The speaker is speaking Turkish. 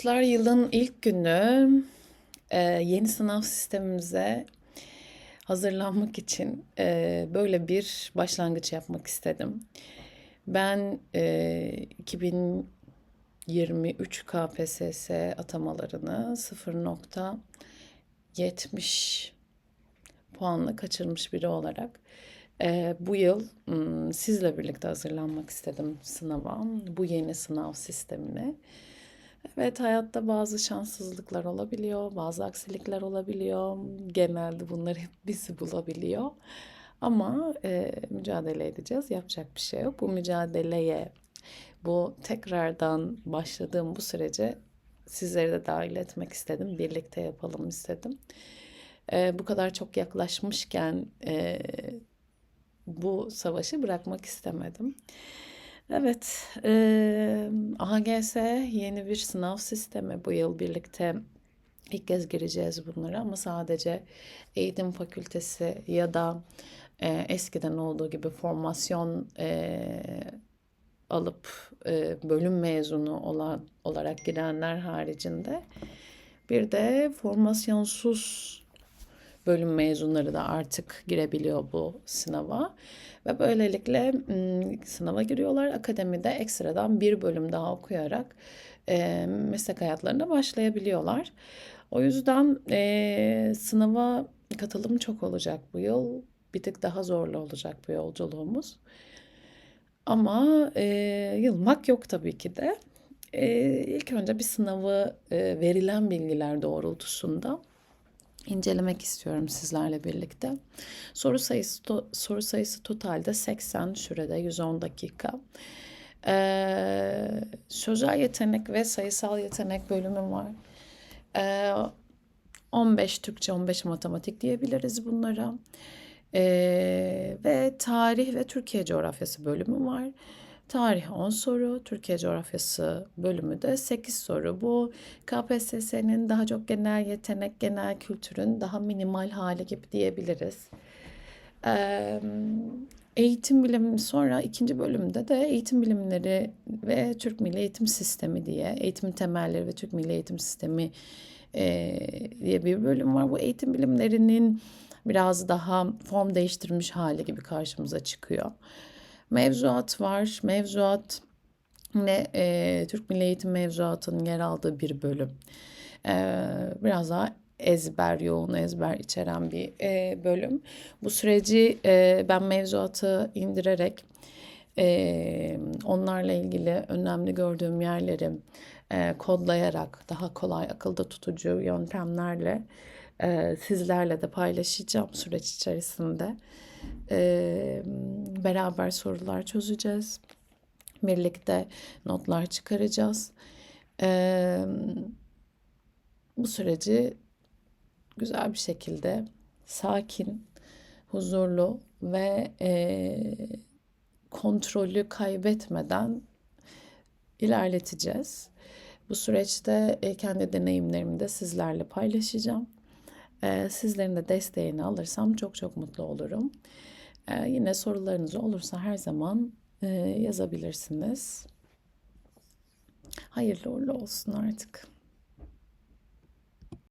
Arkadaşlar yılın ilk günü e, yeni sınav sistemimize hazırlanmak için e, böyle bir başlangıç yapmak istedim. Ben e, 2023 KPSS atamalarını 0.70 puanla kaçırmış biri olarak e, bu yıl sizle birlikte hazırlanmak istedim sınava, bu yeni sınav sistemine. Evet, hayatta bazı şanssızlıklar olabiliyor, bazı aksilikler olabiliyor. Genelde bunlar hep bizi bulabiliyor. Ama e, mücadele edeceğiz. Yapacak bir şey yok. Bu mücadeleye, bu tekrardan başladığım bu sürece sizleri de dahil etmek istedim. Birlikte yapalım istedim. E, bu kadar çok yaklaşmışken e, bu savaşı bırakmak istemedim. Evet, eee AGS yeni bir sınav sistemi. Bu yıl birlikte ilk kez gireceğiz bunlara ama sadece eğitim fakültesi ya da eee, eskiden olduğu gibi formasyon eee, alıp eee, bölüm mezunu olan olarak girenler haricinde bir de formasyonsuz bölüm mezunları da artık girebiliyor bu sınava. Ve böylelikle sınava giriyorlar. Akademide ekstradan bir bölüm daha okuyarak e, meslek hayatlarına başlayabiliyorlar. O yüzden e, sınava katılım çok olacak bu yıl. Bir tık daha zorlu olacak bu yolculuğumuz. Ama e, yılmak yok tabii ki de. E, ilk önce bir sınavı e, verilen bilgiler doğrultusunda incelemek istiyorum sizlerle birlikte. Soru sayısı to- soru sayısı totalde 80 sürede 110 dakika. Ee, sözel yetenek ve sayısal yetenek bölümü var. Ee, 15 Türkçe, 15 matematik diyebiliriz bunlara. Ee, ve tarih ve Türkiye coğrafyası bölümü var. Tarih 10 soru, Türkiye coğrafyası bölümü de 8 soru. Bu KPSS'nin daha çok genel yetenek, genel kültürün daha minimal hali gibi diyebiliriz. Ee, eğitim bilimi sonra ikinci bölümde de eğitim bilimleri ve Türk Milli Eğitim Sistemi diye eğitim temelleri ve Türk Milli Eğitim Sistemi e, diye bir bölüm var. Bu eğitim bilimlerinin biraz daha form değiştirmiş hali gibi karşımıza çıkıyor. Mevzuat var. Mevzuat ne e, Türk Milli Eğitim Mevzuatı'nın yer aldığı bir bölüm. E, biraz daha ezber, yoğun ezber içeren bir e, bölüm. Bu süreci e, ben mevzuatı indirerek e, onlarla ilgili önemli gördüğüm yerleri e, kodlayarak daha kolay akılda tutucu yöntemlerle e, sizlerle de paylaşacağım süreç içerisinde. E, beraber sorular çözeceğiz. Birlikte notlar çıkaracağız. E, bu süreci güzel bir şekilde sakin, huzurlu ve e, kontrolü kaybetmeden ilerleteceğiz. Bu süreçte kendi deneyimlerimi de sizlerle paylaşacağım. Sizlerin de desteğini alırsam çok çok mutlu olurum. E, yine sorularınız olursa her zaman e, yazabilirsiniz. Hayırlı uğurlu olsun artık.